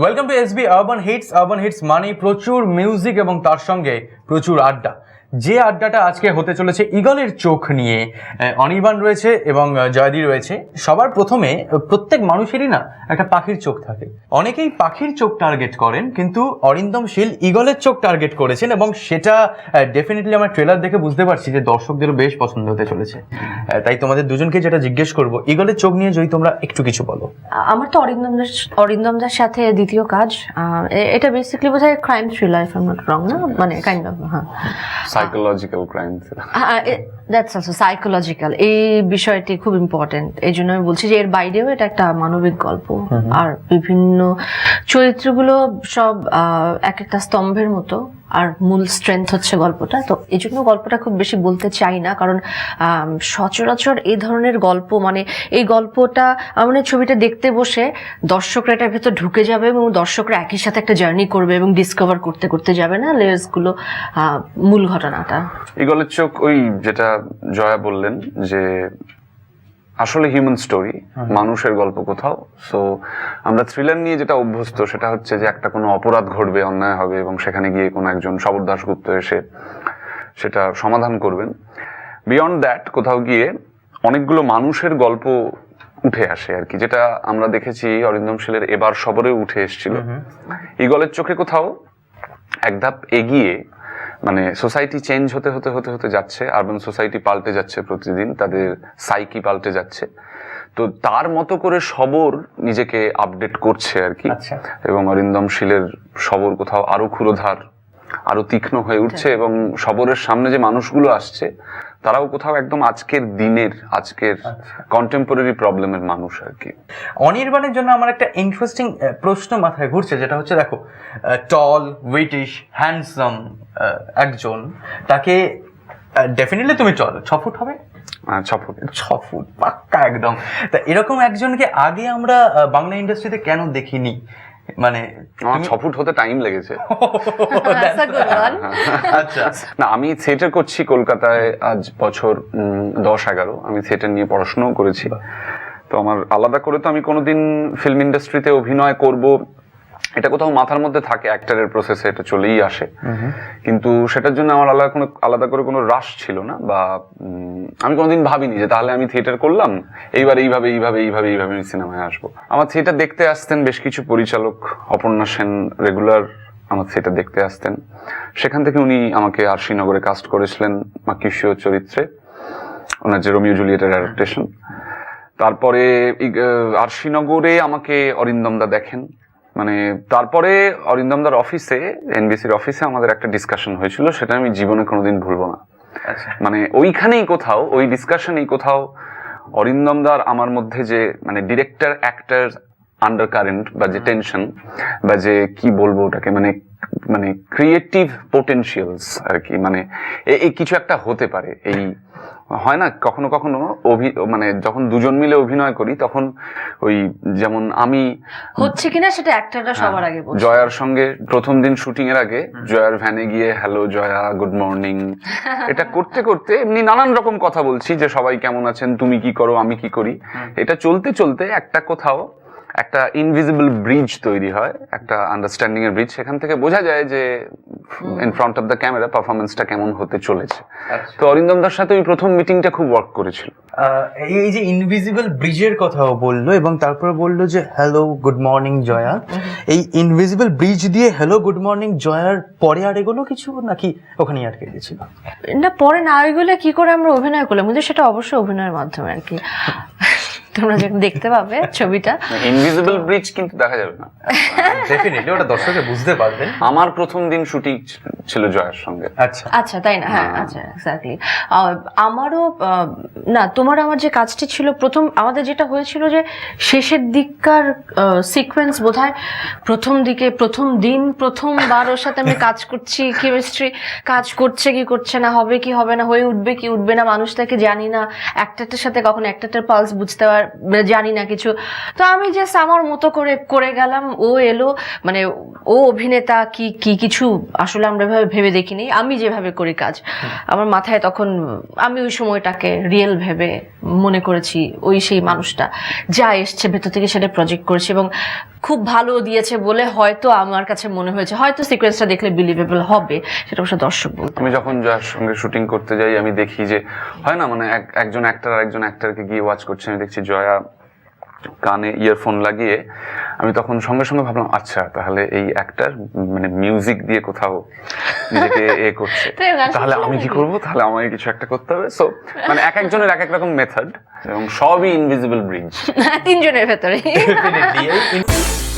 Welcome to SB urban hits urban hits মানে প্রচুর music এবং তার সঙ্গে প্রচুর আড্ডা। যে আড্ডাটা আজকে হতে চলেছে ইগলের চোখ নিয়ে অনির্বাণ রয়েছে এবং জয়দি রয়েছে সবার প্রথমে প্রত্যেক মানুষেরই না একটা পাখির চোখ থাকে। অনেকেই পাখির চোখ টার্গেট করেন কিন্তু অরিন্দম শীল ইগলের চোখ টার্গেট করেছেন এবং সেটা ডেফিনেটলি আমার ট্রেলার দেখে বুঝতে পারছি যে দর্শকদেরও বেশ পছন্দ হতে চলেছে। তাই তোমাদের দুজনকে যেটা জিজ্ঞেস করব ইগলের চোখ নিয়ে যদি তোমরা একটু কিছু বলো। আমার তো অরিন্দম দাস- অরিন্দম দার সাথে দ্বিতীয় কাজ এটা বেসিক্যালি বোধ হয় crime thriller if not wrong না? মানে কাইন্ড অফ হ্যাঁ। Psychological crime that's also psychological এই বিষয়টি খুব ইম্পর্টেন্ট এই জন্য আমি বলছি যে এর বাইরেও এটা একটা মানবিক গল্প। আর বিভিন্ন চরিত্রগুলো সব এক একটা স্তম্ভের মতো আর মূল স্ট্রেংথ হচ্ছে গল্পটা। তো এই জন্য গল্পটা খুব বেশি বলতে চাই না কারণ সচরাচর এই ধরনের গল্প মানে এই গল্পটা মানে ছবিটা দেখতে বসে দর্শকরা এটার ভেতর ঢুকে যাবে এবং দর্শকরা একই সাথে একটা জার্নি করবে এবং ডিসকভার করতে করতে যাবে না লেয়ার্সগুলো আহ, মূল ঘটনাটা। ইগলের চোখ ওই যেটা জয়া বললেন যে আসলে হিউম্যান স্টোরি মানুষের গল্প কোথাও। সো আমরা থ্রিলার নিয়ে যেটা অভ্যস্ত সেটা হচ্ছে যে একটা কোনো অপরাধ ঘটবে অন্যায় হবে এবং সেখানে গিয়ে কোনো একজন শবর দাশগুপ্ত এসে সেটা সমাধান করবেন। বিয়ন্ড দ্যাট কোথাও গিয়ে অনেকগুলো মানুষের গল্প উঠে আসে আর কি যেটা আমরা দেখেছি অরিন্দম শীলের এবার সবরে উঠে এসেছিল। ইগলের চোখে কোথাও এক ধাপ এগিয়ে মানে সোসাইটি চেঞ্জ হতে হতে হতে হতে যাচ্ছে আরবান সোসাইটি পাল্টে যাচ্ছে প্রতিদিন তাদের সাইকি পাল্টে যাচ্ছে। তো তার মতো করে সবর নিজেকে আপডেট করছে আর কি। আচ্ছা। এবং অরিন্দম শীলের সবর কোথাও আরও ক্ষুরোধার আরও তীক্ষ্ণ হয়ে উঠছে এবং সবরের সামনে যে মানুষগুলো আসছে তারাও কোথাও একদম আজকের দিনের আজকের কন্টেম্পোরারি প্রবলেমের মানুষ আর কি। অনির্বাণের জন্য আমার একটা ইন্টারেস্টিং প্রশ্ন মাথায় ঘুরছে যেটা হচ্ছে দেখো টল উইটিশ হ্যান্ডসাম একজন তাকে ডেফিনেটলি তুমি চল ছ ফুট হবে? আহ, ছ ফুট। ছ ফুট পাক্কা একদম। তা এরকম একজনকে আগে আমরা বাংলা ইন্ডাস্ট্রিতে কেন দেখিনি? মানে আমার ছ ফুট হতে টাইম লেগেছে. আচ্ছা। না আমি থিয়েটার করছি কলকাতায় আজ বছর উম, দশ এগারো। আমি থিয়েটার নিয়ে পড়াশোনাও করেছি। তো আমার আলাদা করে তো আমি কোনোদিন ফিল্ম ইন্ডাস্ট্রিতে অভিনয় করব এটা কোথাও মাথার মধ্যে থাকে অ্যাক্টারের প্রসেসে এটা চলেই আসে। কিন্তু সেটার জন্য আমার আলাদা কোনো আলাদা করে কোনো রাশ ছিল না বা আমি কোনোদিন ভাবিনি যে তাহলে আমি থিয়েটার করলাম এইবার এইভাবে এইভাবে এইভাবে এইভাবে আমি সিনেমায় আসব। আমার থিয়েটার দেখতে আসতেন বেশ কিছু পরিচালক অপর্ণা সেন রেগুলার আমার থিয়েটার দেখতে আসতেন। সেখান থেকে উনি আমাকে আরশিনগরে কাস্ট করেছিলেন মাকিশীয় চরিত্রে ওনার যে রোমিও জুলিয়েটের অ্যাডাপ্টেশন তারপরে আহ, আরশিনগরে আমাকে অরিন্দমদা দেখেন। মানে তারপরে অরিন্দমদার অফিসে এনবিসির অফিসে আমাদের একটা ডিসকাশন হয়েছিল সেটা আমি জীবনে কোনোদিন ভুলবো না। আচ্ছা। মানে ওইখানেই কোথাও ওই ডিসকাশনেই কোথাও অরিন্দমদার আমার মধ্যে যে মানে ডিরেক্টর অ্যাক্টার আন্ডার কারেন্ট বা যে টেনশন বা যে কি বলব ওটাকে মানে মানে ক্রিয়েটিভ পোটেনশিয়ালস আর কি মানে এই কিছু একটা হতে পারে। এই হয় না কখনো কখনো অভি মানে যখন দুজন মিলে অভিনয় করি তখন ওই যেমন আমি হচ্ছে কিনা সেটা অ্যাক্টররা সবার আগে জয়ার সঙ্গে প্রথম দিন শুটিং এর আগে জয়ার ভ্যানে গিয়ে হ্যালো জয়া গুড মর্নিং এটা করতে করতে এমনি নানান রকম কথা বলছি যে সবাই কেমন আছেন? তুমি কি করো? আমি কি করি? এটা চলতে চলতে একটা কোথাও একটা ইনভিজিবল ব্রিজ তৈরি হয় একটা আন্ডারস্ট্যান্ডিং এর ব্রিজ সেখান থেকে বোঝা যায় যে in front of the camera পারফরমেন্সটা কেমন হতে চলেছে। আচ্ছা। তো অরিন্দম দার সাথে ওই প্রথম মিটিংটা খুব ওয়ার্ক করেছিল। আহ, এই এই যে ইনভিজিবল ব্রিজের কথাও বলল এবং তারপরে বলল যে হ্যালো গুড মর্নিং জয়া এই ইনভিজিবল ব্রিজ দিয়ে হ্যালো গুড মর্নিং জয়ার পরে আর এগুলো কিছু নাকি ওখানেই আটকে গেছিল? না পরে না ওইগুলো কি করে আমরা অভিনয় করলাম? কিন্তু সেটা অবশ্যই অভিনয়ের মাধ্যমে আর কি। তোমরা যখন দেখতে পাবে ছবিটা। ইনভিজিবল ব্রিজ কিন্তু দেখা যাবে না। ডেফিনেটলি ওটা দর্শকে বুঝতে পারবেন। আমার প্রথম দিন শুটিং ছিল জয়ার সঙ্গে। আচ্ছা। আচ্ছা তাই না? হ্যাঁ আচ্ছা এক্স্যাক্টলি আমারও না তোমার আমার যে কাজটি ছিল প্রথম আমাদের যেটা হয়েছিল যে শেষের দিককার সিকোয়েন্স বোধহয় প্রথম দিকে প্রথম দিন প্রথমবার ওর সাথে আমি কাজ করছি কেমিস্ট্রি কাজ করছে কি করছে না হবে কি হবে না হয়ে উঠবে কি উঠবে না মানুষটাকে জানি না একটাটার সাথে কখন একটাটার পালস বুঝতে পার জানি না কিছু। তো আমি জাস্ট আমার মতো করে করে গেলাম ও এলো মানে ও অভিনেতা কি কি কিছু আসলে আমরা ওইভাবে ভেবে দেখিনি। আমি যেভাবে করি কাজ আমার মাথায় তখন আমি ওই সময়টাকে রিয়েল ভেবে মনে করেছি ওই সেই মানুষটা যা এসছে ভেতর থেকে সেটা প্রজেক্ট করেছি এবং খুব ভালো দিয়েছে বলে হয়তো আমার কাছে মনে হয়েছে। হয়তো সিকোয়েন্সটা দেখলে বিলিভেবল হবে সেটা অবশ্য দর্শক বলতে আমি যখন জয়ার সঙ্গে শুটিং করতে যাই আমি দেখি যে হয় না মানে এক- একজন অ্যাক্টর আরেকজন অ্যাক্টারকে গিয়ে ওয়াচ করছে আমি দেখছি জয়া কানে ইয়ারফোন লাগিয়ে আমি তখন সঙ্গে সঙ্গে ভাবলাম আচ্ছা তাহলে এই একটার মানে মিউজিক দিয়ে কোথাও নিজেকে এ করছে। তাহলে আমি কি? করব? তাহলে আমাকে কিছু একটা করতে হবে। সো মানে এক একজনের এক এক রকম মেথড এবং সবই ইনভিজিবল ব্রিজ তিনজনের ভেতরে